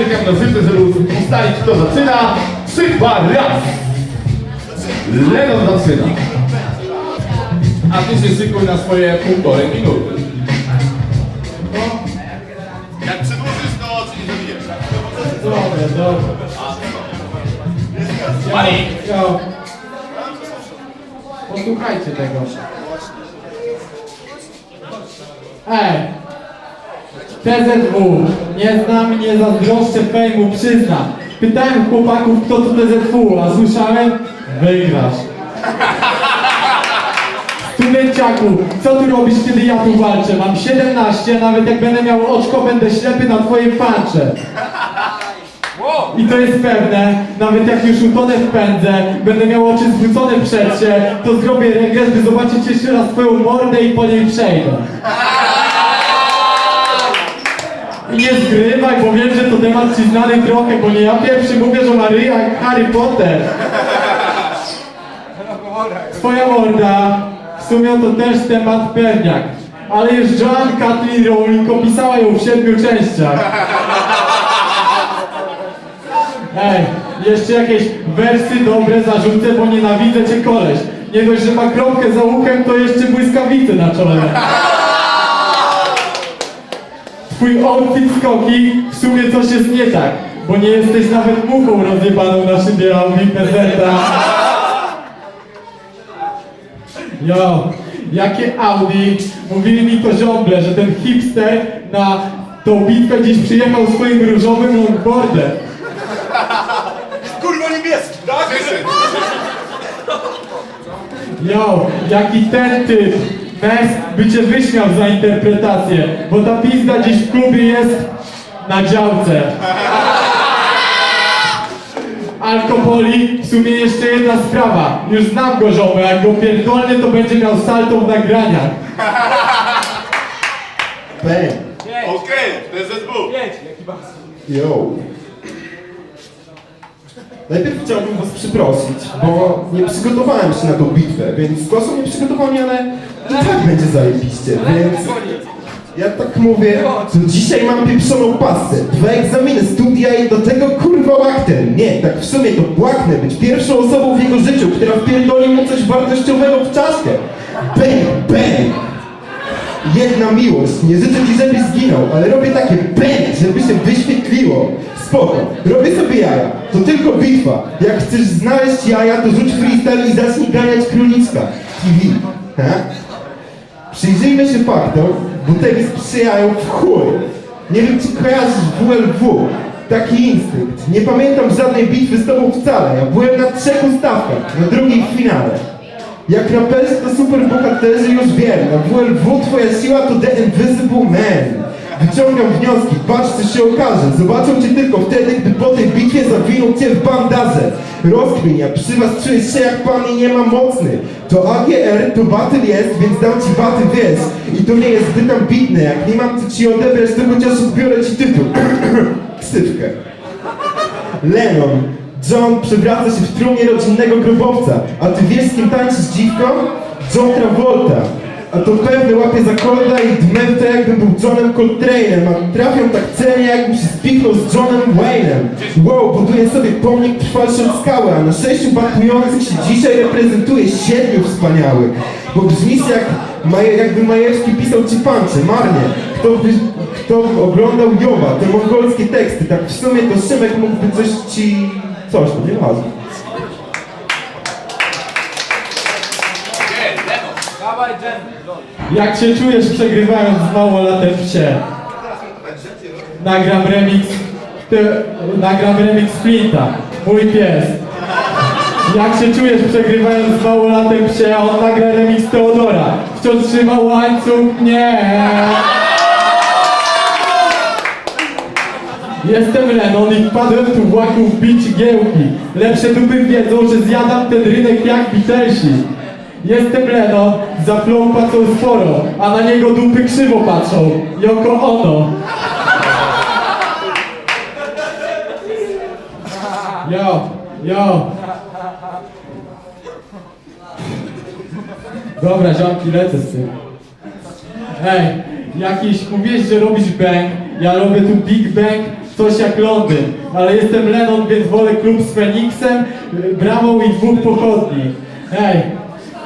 na życzę, żeby ustalić kto zaczyna. Trzy, dwa, raz! Lenon zaczyna. A ty się szykuj na swoje półtorej minuty. Jak przedłużysz, to ci nie zabijesz. Dobra, dobra. Mali! Posłuchajcie tego. Ej! TZW. Nie znam, nie zazdroszczę fejmu, przyznam. Pytałem chłopaków, kto to TZW, a słyszałem? Wygrasz. Studenciaku, co ty robisz, kiedy ja tu walczę? Mam 17, nawet jak będę miał oczko, będę ślepy na twoim pancze. I to jest pewne, nawet jak już utonę w pędze, będę miał oczy zwrócone przed się, to zrobię regres, by zobaczyć jeszcze raz twoją mordę i po niej przejdę. I nie zgrywaj, bo wiem, że to temat ci znany trochę, bo nie ja pierwszy mówię, że Maryja Harry Potter. Twoja morda, w sumie to też temat pewniak, ale już Joan Kathleen Rowling opisała ją w siedmiu częściach. Ej, jeszcze jakieś wersy dobre zarzucę, bo nienawidzę cię koleś. Nie dość, że ma kropkę za uchem, to jeszcze błyskawice na czole. Twój outfit skoki, w sumie coś jest nie tak, bo nie jesteś nawet muchą rozjebaną na szybie Audi prezenta. Jo, jakie Audi? Mówili mi to żoble, że ten hipster na tą bitwę dziś przyjechał swoim różowym longboardem. Kurwa niebieski, tak? Jo, jaki ten typ, Mes by cię wyśmiał za interpretację, bo ta pizda dziś w klubie jest na działce. Alkopoli, w sumie jeszcze jedna sprawa. Już znam go żołę, jak go pierdolny to będzie miał salto w nagraniach. Bang. Okej, TZW! Yo. Najpierw chciałbym was przeprosić, bo nie przygotowałem się na tą bitwę, więc głosu nie przygotowani, ale i tak będzie zajebiście, więc ja tak mówię, to dzisiaj mam pieprzoną pasę, dwa egzaminy, studia i do tego kurwa łakten. Nie, tak w sumie to błaknę być pierwszą osobą w jego życiu, która wpierdoli mu coś wartościowego w czaszkę. Bang, bang! Jedna miłość, nie życzę ci, żebyś zginął, ale robię takie bang, żeby się wyświetliło. Spoko, robię sobie jaja, to tylko bitwa. Jak chcesz znaleźć jaja, to rzuć freestyle i zacznij ganiać króliczka. TV. Ha? Przyjrzyjmy się faktom, bo te sprzyjają w chuj. Nie wiem, czy kojarzysz WLW. Taki instynkt. Nie pamiętam żadnej bitwy z tobą wcale. Ja byłem na trzech ustawkach, na drugiej w finale. Jak raperzy to super bohaterzy już wiem. Na WLW twoja siła to The Invisible Man. Wyciągam wnioski, patrz co się okaże. Zobaczą cię tylko wtedy, gdy po tej bitwie zawinął cię w bandaże. Rozkmin, jak przy was czujesz się jak pan i nie ma mocny. To AGR, to battle jest, więc dam ci baty, wiesz. I to nie jest zbyt ambitne. Jak nie mam co ci odebrać, to chociaż odbiorę ci tytuł. Ksywkę. Lenon. John przewraca się w trumnie rodzinnego grobowca. A ty wiesz z kim tańczysz dziwko? John Travolta. A to pewny łapie za kolda i dmę to jakby był Johnem Coltrane'em. A trafią tak celnie jakby się spiknął z Johnem Wayne'em. Wow, buduję sobie pomnik trwalszy od skały, a na sześciu batujących się dzisiaj reprezentuje siedmiu wspaniałych. Bo brzmisz jak, Maje, jakby Majewski pisał ci pancze, marnie. Kto by, kto oglądał Joba, te mongolskie teksty, tak w sumie to Szymek mógłby coś ci... coś, no nieważne. Jak się czujesz przegrywając z małolatem psie? Nagram remix, te, nagram remix Flinta, mój pies. Jak się czujesz przegrywając z małolatem psie, a on nagra remix Teodora. Wciąż trzyma łańcuch, nie. Jestem Lenon i wpadłem tu w łaków bić giełki. Lepsze dupy wiedzą, że zjadam ten rynek jak Beatlesi. Jestem Lenon, za flow płacą sporo, a na niego dupy krzywo patrzą. Joko ono. Jo, jo. Dobra, ziomki, lecę z tym. Ej, jakiś, mówiłeś, że robisz bang, ja robię tu Big Bang, coś jak Londyn, ale jestem Lennon, więc wolę klub z Feniksem, bramą i dwóch pochodni. Ej,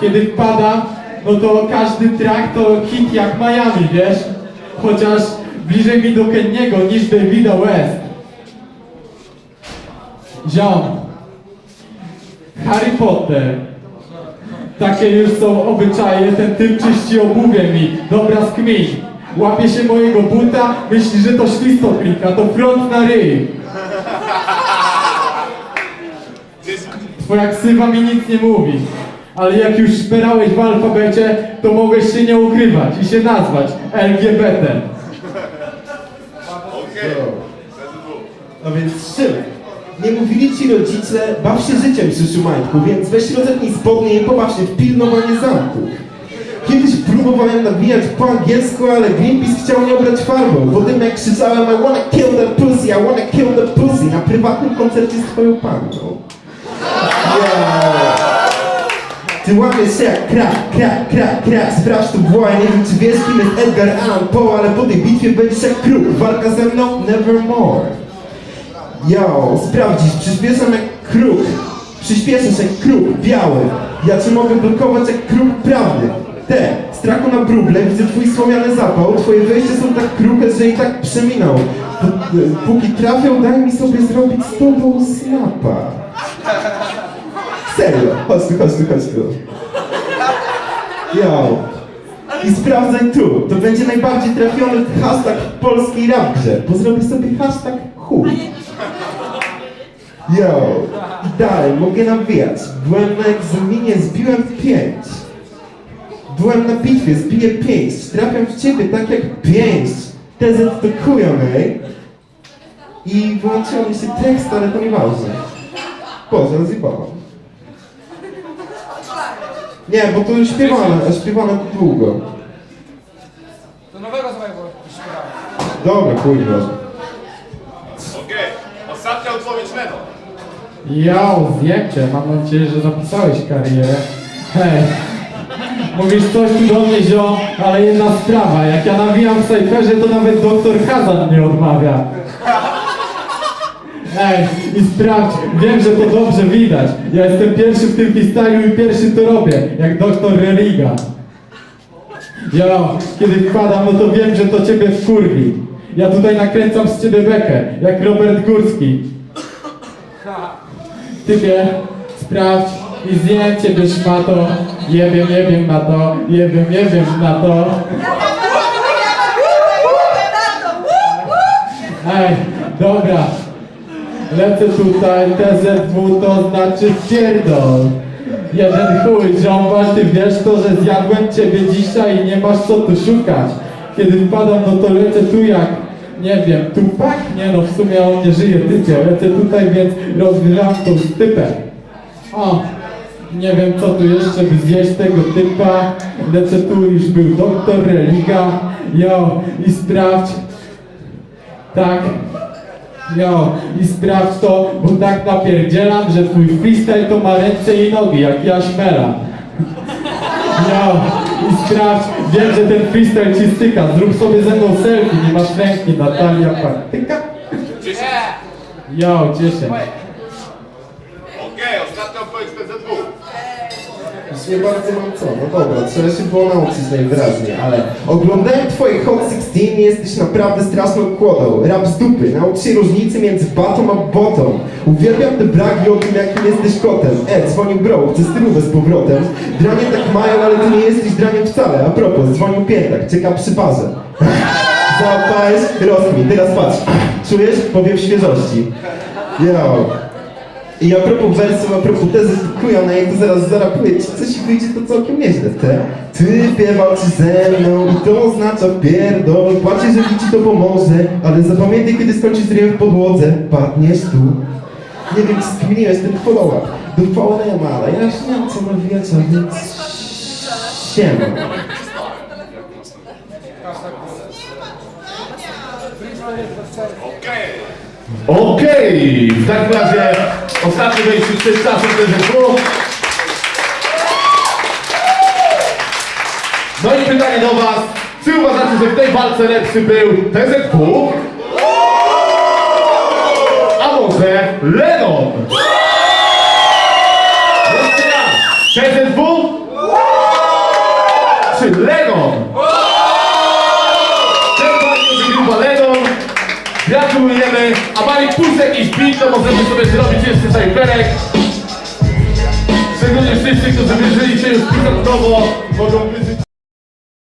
kiedy wpadam, no to każdy track to hit jak Miami, wiesz? Chociaż bliżej mi do Kenniego niż Davida West. Ziom, Harry Potter, takie już są obyczaje, ten typ czyści obuwie mi, dobra skmin. Łapie się mojego buta, myśli, że to świstoklik, a to front na ryj. Twoja ksywa mi nic nie mówi, ale jak już szperałeś w alfabecie, to mogłeś się nie ukrywać i się nazwać LGBT. No więc Szymek, nie mówili ci rodzice, baw się życiem przyszły majtku, więc weź rozetnij spodnie i pobaw się w pilnowanie zamku. Kiedyś próbowałem nawijać po angielsku, ale Greenpeace chciał mnie obrać farbą. Potem jak krzyczałem I wanna kill the pussy, I wanna kill the pussy na prywatnym koncercie z twoją panną. Yeah. Ty łamiesz się jak krak, krak, krak, krak Sprawdź tu błoń, nie wiem czy wiesz kim jest Edgar Allan Poe Ale po tej bitwie będziesz jak kruk Walka ze mną, nevermore Yo, sprawdzisz, przyspieszam jak kruk Przyspieszasz jak kruk, biały Ja cię mogę blokować jak kruk prawdy Te, strachu na brugle, widzę twój słomiany zapał Twoje wejście są tak kruche, że i tak przeminął P- Póki trafią, daj mi sobie zrobić z tobą snapa Serio, chodź tu, chodź tu, chodź tu. Yo. I sprawdzaj tu, to będzie najbardziej trafiony hashtag w polskiej rap grze, bo zrobię sobie hashtag chuj. Yo. I dalej, mogę nawijać. Byłem na egzaminie, zbiłem pięć. Byłem na bitwie, zbiję pięć. Trafiam w ciebie tak jak pięść. To kują, ej. I wyłączyło mi się tekst, ale to nieważne. Boże, rozjebałam. Nie, bo to już śpiewane, a śpiewane to długo. Do nowego bo śpiewałem. Dobra, chuj, może. Okej, ostatnia odpowiedź Leno. Ja, zjebcie, mam nadzieję, że zapisałeś karierę. Hej, mówisz coś tu do mnie, zio, ale jedna sprawa, jak ja nawijam w Cypherze, to nawet doktor Hazan nie odmawia. Ej, i sprawdź, wiem, że to dobrze widać. Ja jestem pierwszy w tym freestylu i pierwszy to robię, jak doktor Religa. Jo, kiedy wpadam, no to wiem, że to ciebie wkurwi. Ja tutaj nakręcam z ciebie bekę, jak Robert Górski. Typie, sprawdź i zjem ciebie szmato. Jebiem, jebiem na to, jebiem, jebiem na to. Ej, dobra. Lecę tutaj, TZW to znaczy pierdol. Jeden chuj, ziomba, ty wiesz to, że zjadłem ciebie dzisiaj i nie masz co tu szukać. Kiedy wpadam, no to lecę tu jak, nie wiem, tupak? Nie no, w sumie on nie żyje typie. Lecę tutaj, więc rozgryzam tą stypę. O, nie wiem co tu jeszcze by zjeść tego typa. Lecę tu, już był doktor Religa. Jo, i sprawdź. Tak. Jo, i sprawdź to, bo tak napierdzielam, że twój freestyle to ma ręce i nogi, jak ja śmera. Jo, i sprawdź, wiem, że ten freestyle ci styka, zrób sobie ze mną selfie, nie masz ręki, Natalia Partyka. Jo, 10. Nie bardzo mam co, no dobra, trzeba się było nauczyć najwyraźniej, ale oglądałem twoje Hot 16 i jesteś naprawdę straszną kłodą. Rap z dupy, naucz się różnicy między batą a botą. Uwielbiam te bragi o tym, jakim jesteś kotem. E, dzwonił bro, chcę stylówę z powrotem. Dranie tak mają, ale ty nie jesteś draniem wcale. A propos, dzwonił piętak, czeka przy parze. Załapałeś? Rozkmin, teraz patrz. Czujesz? Powiew świeżości. Yo. I a propos wersu, a propos tezy kujona, jak to zaraz zarapuję ci coś wyjdzie to całkiem nieźle te. Ty walczysz ze mną i to oznacza pierdol, płacie, że ci to pomoże, ale zapamiętaj, kiedy skończysz z ryjem w podłodze, padniesz tu. Nie wiem, czy skminiłeś ten follow-up VNM, ale ja już nie mam co nawijać, a więc... Siema. Okej. Okej, w takim razie ostatnie wejście przed czasem PZW. No i pytanie do was, Czy uważacie, że w tej walce lepszy był TZW? A może Lennon? Jeszcze raz. TZW? Czy Lennon? Gratulujemy. A Marek puść jakiś beat, to możemy sobie zrobić jeszcze sajperek. Szczególnie wszyscy, którzy wyżyli się już piątkowo, mogą wyżyć